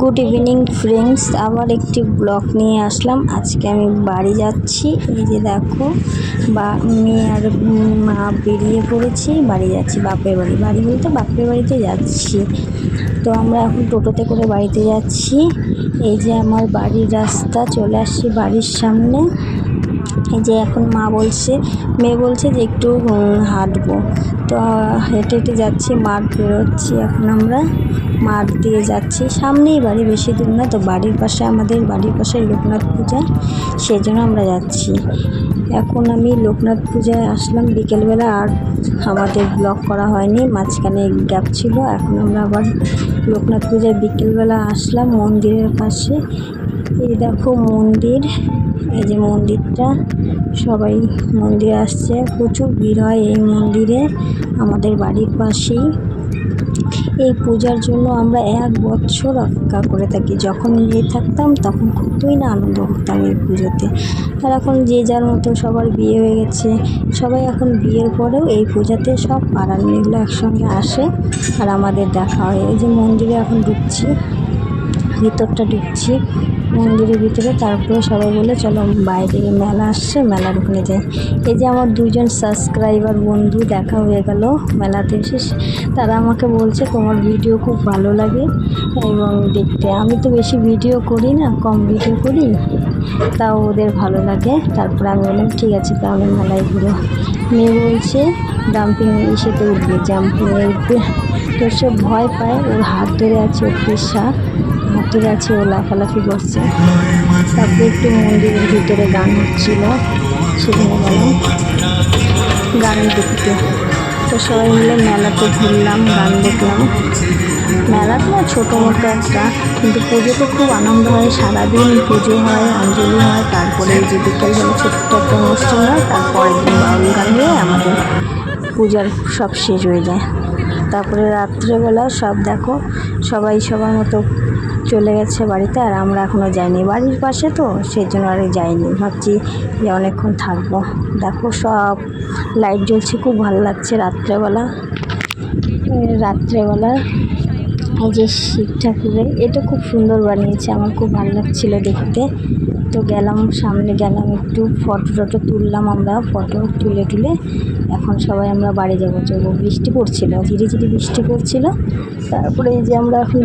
Good evening friends আবার একটি blog নিয়ে আসলাম। আজকে আমি বাড়ি যাচ্ছি। এই যে দেখো, বা মেয়ে আর মা বেরিয়ে পড়েছি। বাড়ি যাচ্ছি বাপের বাড়ি। বাড়ি বলতে বাপের বাড়িতে যাচ্ছি। তো আমরা এখন টোটোতে করে বাড়িতে যাচ্ছি। এই যে আমার বাড়ির রাস্তা, চলে আসছি বাড়ির সামনে। যে এখন মা বলছে, মেয়ে বলছে যে একটু হাঁটবো। তো হেঁটে হেঁটে যাচ্ছি, মাঠ বেরোচ্ছি এখন আমরা। মাঠ দিয়ে যাচ্ছি। সামনেই বাড়ি, বেশি দূর না, তো বাড়ির পাশে আমাদের বাড়ির পাশে লোকনাথ পূজা সেই জন্য আমরা যাচ্ছি। এখন আমি লোকনাথ পূজায় আসলাম। বিকেলবেলা আর আমাদের ব্লগ করা হয়নি, মাঝখানে গ্যাপ ছিল। এখন আমরা আবার লোকনাথ পূজায় বিকেলবেলা আসলাম মন্দিরের পাশে। এই দেখো মন্দির। এই যে মন্দিরটা, সবাই মন্দিরে আসছে। প্রচুর ভিড় হয় এই মন্দিরে, আমাদের বাড়ির পাশেই। এই পূজার জন্য আমরা এক বছর অপেক্ষা করে থাকি। যখন মেয়ে থাকতাম, তখন কতই না আনন্দ করতাম এই পুজোতে। আর এখন যে যার মতো সবার বিয়ে হয়ে গেছে, সবাই এখন বিয়ের পরেও এই পূজাতে সব পাড়ার মেয়েগুলো একসঙ্গে আসে আর আমাদের দেখা হয়। এই যে মন্দিরে এখন ঢুকছি, ভিতরটা ঢুকছি। মন্দিরের ভিতরে, তারপরে সবাই বলে, চলো বাইরে মেলা আসছে, মেলার ওখানে যাই। এই যে আমার দুজন সাবস্ক্রাইবার বন্ধু, দেখা হয়ে গেল মেলাতে এসে। তারা আমাকে বলছে, তোমার ভিডিও খুব ভালো লাগে এবং দেখতে। আমি তো বেশি ভিডিও করি না, কম ভিডিও করি, তাও ওদের ভালো লাগে। তারপরে আমি বললাম, ঠিক আছে, তাহলে মেলায় ঘুরো। মেয়ে বলছে ডাম্পিং ইসেতে উঠবে জাম্পিংয়ে উঠবে। তো সে ভয় পায়, ওর হাত ধরে আছে ওর পেশা। হাত আছে, ও লাফালাফি করছে। তারপরে একটু মন্দিরের ভিতরে গান হচ্ছিল, সেখানে গেলাম। গান দেখতে। তো সবাই মিলে মেলাতে ঘুরলাম, গান দেখলাম। মেলা তো ছোটো মতো একটা, কিন্তু পুজোতে খুব আনন্দ হয়। সারাদিন পুজো হয়, অঞ্জলি হয়, তারপরে যে বিকেলবেলা ছোট্ট একটা অনুষ্ঠান হয় তারপরের বাউল গান হয়ে আমাদের পূজার সব শেষ হয়ে যায়। তারপরে রাত্রেবেলা সব দেখো, সবাই সবার মতো চলে গেছে বাড়িতে আর আমরা এখনও যাইনি। বাড়ির পাশে তো, সেই জন্য আর যাইনি। ভাবছি যে অনেকক্ষণ থাকব। দেখো সব লাইট জ্বলছে, খুব ভালো লাগছে রাত্রেবেলা। রাত্রেবেলা এই যে শিব ঠাকুরের, এটা খুব সুন্দর বানিয়েছে, আমার খুব ভালো লাগছিল দেখতে। তো গেলাম, সামনে গেলাম একটু ফটো টটো তুললাম আমরা ফটো তুলে তুলে এখন সবাই আমরা বাড়ি যাব। যাব বৃষ্টি পড়ছিল ঝিরি ঝিরি বৃষ্টি পড়ছিল। তারপরে এই যে আমরা এখন